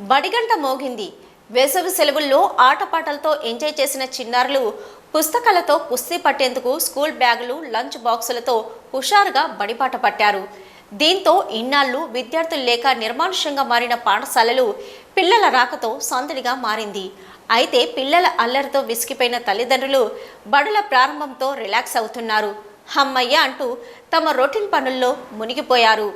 బడిగంట మోగింది. వేసవి సెలవుల్లో ఆటపాటలతో ఎంజాయ్ చేసిన చిన్నారులు పుస్తకాలతో కుస్తీ పట్టేందుకు స్కూల్ బ్యాగులు లంచ్ బాక్సులతో హుషారుగా బడిపాట పట్టారు. దీంతో ఇన్నాళ్ళు విద్యార్థులు లేక నిర్మానుష్యంగా మారిన పాఠశాలలు పిల్లల రాకతో సందడిగా మారింది. అయితే పిల్లల అల్లరితో విసిగిపోయిన తల్లిదండ్రులు బడుల ప్రారంభంతో రిలాక్స్ అవుతున్నారు. హమ్మయ్య అంటూ తమ రొటీన్ పనుల్లో మునిగిపోయారు.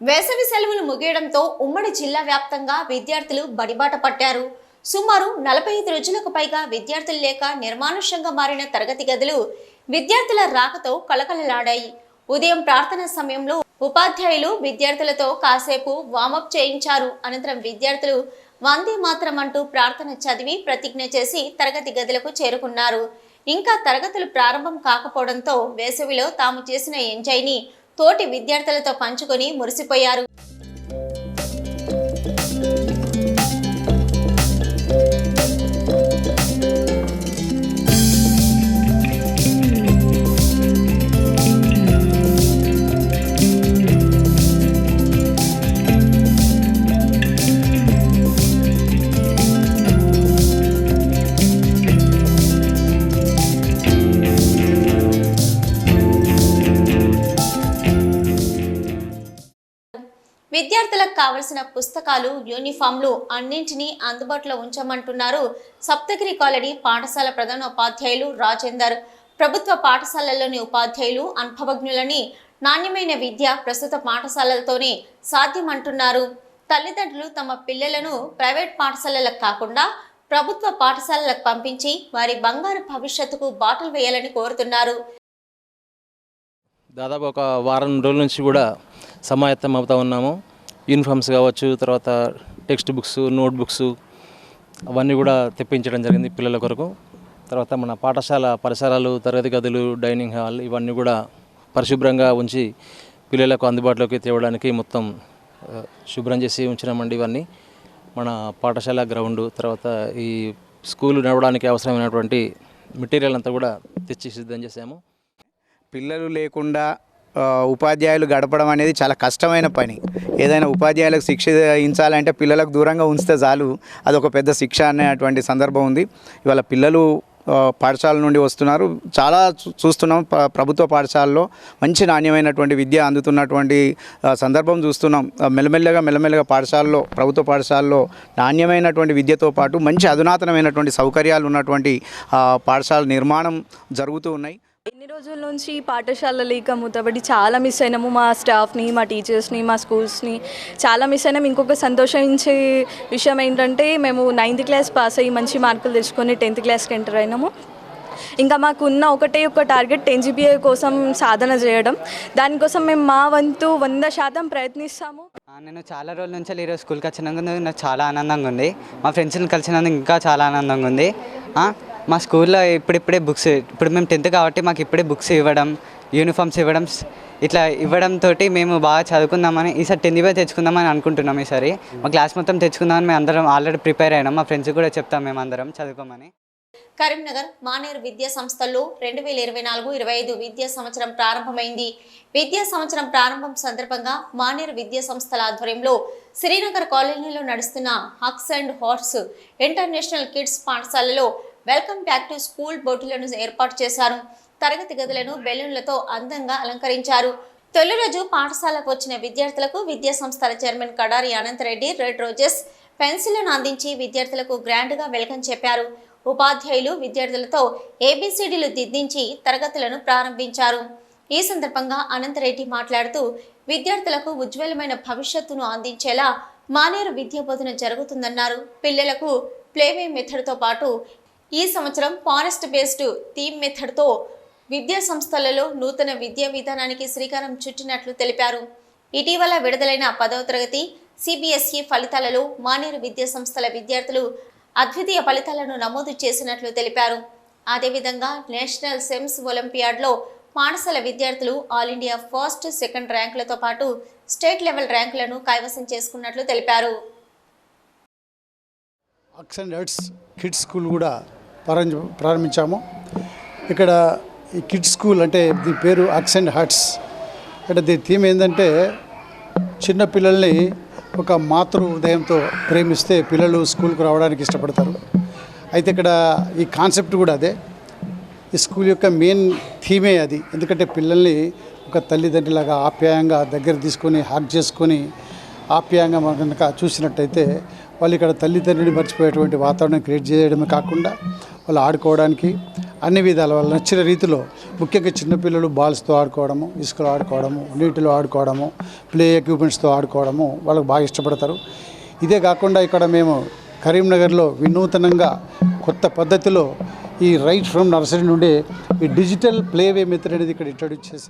వేసవి సెలవులు ముగియడంతో ఉమ్మడి జిల్లా వ్యాప్తంగా విద్యార్థులు బడిబాట పట్టారు. సుమారు నలభై ఐదు రోజులకు పైగా విద్యార్థులు లేక నిర్మానుష్యంగా మారిన తరగతి గదులు విద్యార్థుల రాకతో కలకలలాడాయి ఉదయం ప్రార్థన సమయంలో ఉపాధ్యాయులు విద్యార్థులతో కాసేపు వామప్ చేయించారు. అనంతరం విద్యార్థులు వందే మాత్రం అంటూ ప్రార్థన చదివి ప్రతిజ్ఞ చేసి తరగతి గదులకు చేరుకున్నారు. ఇంకా తరగతులు ప్రారంభం కాకపోవడంతో వేసవిలో తాము చేసిన ఎంజాయ్ని తోటి విద్యార్థులతో పంచుకొని మురిసిపోయారు. విద్యార్థులకు కావలసిన పుస్తకాలు యూనిఫామ్లు అన్నింటినీ అందుబాటులో ఉంచమంటున్నారు సప్తగిరి కాలనీ పాఠశాల ప్రధానోపాధ్యాయులు రాజేందర్. ప్రభుత్వ పాఠశాలల్లోని ఉపాధ్యాయులు అనుభవజ్ఞులని నాణ్యమైన విద్య ప్రస్తుత పాఠశాలలతోనే సాధ్యమంటున్నారు. తల్లిదండ్రులు తమ పిల్లలను ప్రైవేట్ పాఠశాలలకు కాకుండా ప్రభుత్వ పాఠశాలలకు పంపించి వారి బంగారు భవిష్యత్తుకు బాటలు వేయాలని కోరుతున్నారు. దాదాపు ఒక వారం రోజుల నుంచి కూడా సమాయత్తం అవుతా ఉన్నాము. యూనిఫామ్స్ కావచ్చు తర్వాత టెక్స్ట్ బుక్స్ నోట్ బుక్స్ అవన్నీ కూడా తెప్పించడం జరిగింది పిల్లల కొరకు. తర్వాత మన పాఠశాల పరిసరాలు తరగతి గదులు డైనింగ్ హాల్ ఇవన్నీ కూడా పరిశుభ్రంగా ఉంచి పిల్లలకు అందుబాటులోకి తేవడానికి మొత్తం శుభ్రం చేసి ఉంచినామండి ఇవన్నీ. మన పాఠశాల గ్రౌండ్ తర్వాత ఈ స్కూల్ నడవడానికి అవసరమైనటువంటి మెటీరియల్ అంతా కూడా తెచ్చి సిద్ధం చేసాము పిల్లలు లేకుండా ఉపాధ్యాయులు గడపడం అనేది చాలా కష్టమైన పని. ఏదైనా ఉపాధ్యాయులకు శిక్ష ఇచ్చాలంటే పిల్లలకు దూరంగా ఉంచితే చాలు. అదొక పెద్ద శిక్ష అనేటువంటి సందర్భం ఉంది. ఇవాళ పిల్లలు పాఠశాల నుండి వస్తున్నారు. చాలా చూ- చూస్తున్నాం. ప్రభుత్వ పాఠశాలలో మంచి నాణ్యమైనటువంటి విద్య అందుతున్నటువంటి సందర్భం చూస్తున్నాం. మెల్లమెల్లగా మెల్లమెల్లగా పాఠశాలలో ప్రభుత్వ పాఠశాలలో నాణ్యమైనటువంటి విద్యతో పాటు మంచి అధునాతనమైనటువంటి సౌకర్యాలు ఉన్నటువంటి పాఠశాల నిర్మాణం జరుగుతూ ఉన్నాయి. రోజుల నుంచి పాఠశాల లేక మూతబడి చాలా మిస్ అయినాము. మా స్టాఫ్ని మా టీచర్స్ని మా స్కూల్స్ని చాలా మిస్ అయినాము ఇంకొక సంతోషించే విషయం ఏంటంటే మేము నైన్త్ క్లాస్ పాస్ అయ్యి మంచి మార్కులు తెచ్చుకొని టెన్త్ క్లాస్కి ఎంటర్ అయినాము. ఇంకా మాకున్న ఒకటే ఒక టార్గెట్ టెన్ జీబీఏ కోసం సాధన చేయడం. దానికోసం మేము మా వంతు వంద శాతం ప్రయత్నిస్తాము. నేను చాలా రోజుల నుంచి ఈరోజు స్కూల్కి వచ్చినందుకు నాకు చాలా ఆనందంగా ఉంది. మా ఫ్రెండ్స్ని కలిసినందుకు ఇంకా చాలా ఆనందంగా ఉంది. మా స్కూల్లో ఇప్పుడిప్పుడే బుక్స్ ఇప్పుడు మేము టెన్త్ కాబట్టి మాకు ఇప్పుడే బుక్స్ ఇవ్వడం యూనిఫామ్స్ ఇవ్వడం ఇట్లా ఇవ్వడంతో మేము బాగా చదువుకుందామని ఈసారి టెన్త్ పోయి తెచ్చుకుందామని అనుకుంటున్నాం ఈసారి. మా క్లాస్ మొత్తం తెచ్చుకుందామని మేము అందరం ఆల్రెడీ ప్రిపేర్ అయినాం. మా ఫ్రెండ్స్ కూడా చెప్తాం మేము అందరం చదువుకోమని. కరీంనగర్ మానేరు విద్యా సంస్థల్లో రెండు వేల ఇరవై నాలుగు ఇరవై ఐదు విద్యా సంవత్సరం ప్రారంభమైంది. విద్యా సంవత్సరం ప్రారంభం సందర్భంగా మానేరు విద్యా సంస్థల ఆధ్వర్యంలో శ్రీనగర్ కాలనీలో నడుస్తున్న Hugs and Hearts International Kids పాఠశాలలో వెల్కమ్ బ్యాక్ టు స్కూల్ బోర్డులను ఏర్పాటు చేశారు. తరగతి గదులను బెలూన్లతో అందంగా అలంకరించారు. తొలి రోజు పాఠశాలకు వచ్చిన విద్యార్థులకు విద్యా సంస్థల chairman Kadari Anantha Reddy red roses పెన్సిళ్ళను అందించి విద్యార్థులకు గ్రాండ్గా వెల్కమ్ చెప్పారు. ఉపాధ్యాయులు విద్యార్థులతో ఏబిసిడీలు దిద్దించి తరగతులను ప్రారంభించారు. ఈ సందర్భంగా అనంతరెడ్డి మాట్లాడుతూ విద్యార్థులకు ఉజ్వలమైన భవిష్యత్తును అందించేలా మానేరు విద్యా బోధన జరుగుతుందన్నారు. పిల్లలకు ప్లేవే మెథడ్తో పాటు ఈ సంవత్సరం ఫారెస్ట్ బేస్డ్ థీమ్ మెథడ్తో విద్యా సంస్థలలో నూతన విద్యా విధానానికి శ్రీకారం చుట్టినట్లు తెలిపారు. ఇటీవల విడుదలైన పదవ తరగతి సిబిఎస్ఈ ఫలితాలలో మానేరు విద్యా సంస్థల విద్యార్థులు అద్వితీయ ఫలితాలను నమోదు చేసినట్లు తెలిపారు. అదేవిధంగా నేషనల్ సెమ్స్ ఒలింపియాడ్లో పాఠశాల విద్యార్థులు ఆల్ ఇండియా ఫస్ట్ సెకండ్ ర్యాంకులతో పాటు స్టేట్ లెవెల్ ర్యాంకులను కైవసం చేసుకున్నట్లు తెలిపారు. Hugs and Hearts Kids school కూడా ప్రారంభ ప్రారంభించాము. ఇక్కడ ఈ కిడ్స్ స్కూల్ అంటే దీని పేరు అక్స్ అండ్ హట్స్ అంటే దీని థీమ్ ఏంటంటే చిన్న పిల్లల్ని ఒక మాతృ ఉదయంతో ప్రేమిస్తే పిల్లలు స్కూల్కు రావడానికి ఇష్టపడతారు. అయితే ఇక్కడ ఈ కాన్సెప్ట్ కూడా అదే. ఈ స్కూల్ యొక్క మెయిన్ థీమే అది. ఎందుకంటే పిల్లల్ని ఒక తల్లిదండ్రులాగా ఆప్యాయంగా దగ్గర తీసుకొని హాక్ చేసుకొని ఆప్యాయంగా మనం కనుక చూసినట్టయితే వాళ్ళు ఇక్కడ తల్లిదండ్రుని మర్చిపోయేటువంటి వాతావరణం క్రియేట్ చేయడమే కాకుండా వాళ్ళు ఆడుకోవడానికి అన్ని విధాల వాళ్ళు నచ్చిన రీతిలో ముఖ్యంగా చిన్నపిల్లలు బాల్స్తో ఆడుకోవడము ఇసుకలో ఆడుకోవడము నీటిలో ఆడుకోవడము ప్లే ఎక్విప్మెంట్స్తో ఆడుకోవడము వాళ్ళకి బాగా ఇష్టపడతారు. ఇదే కాకుండా ఇక్కడ మేము కరీంనగర్లో వినూతనంగా కొత్త పద్ధతిలో ఈ రైట్ ఫ్రమ్ నర్సరీ నుండి ఈ డిజిటల్ ప్లేవే మెథడ్ అనేది ఇక్కడ ఇంట్రడ్యూస్ చేశాం.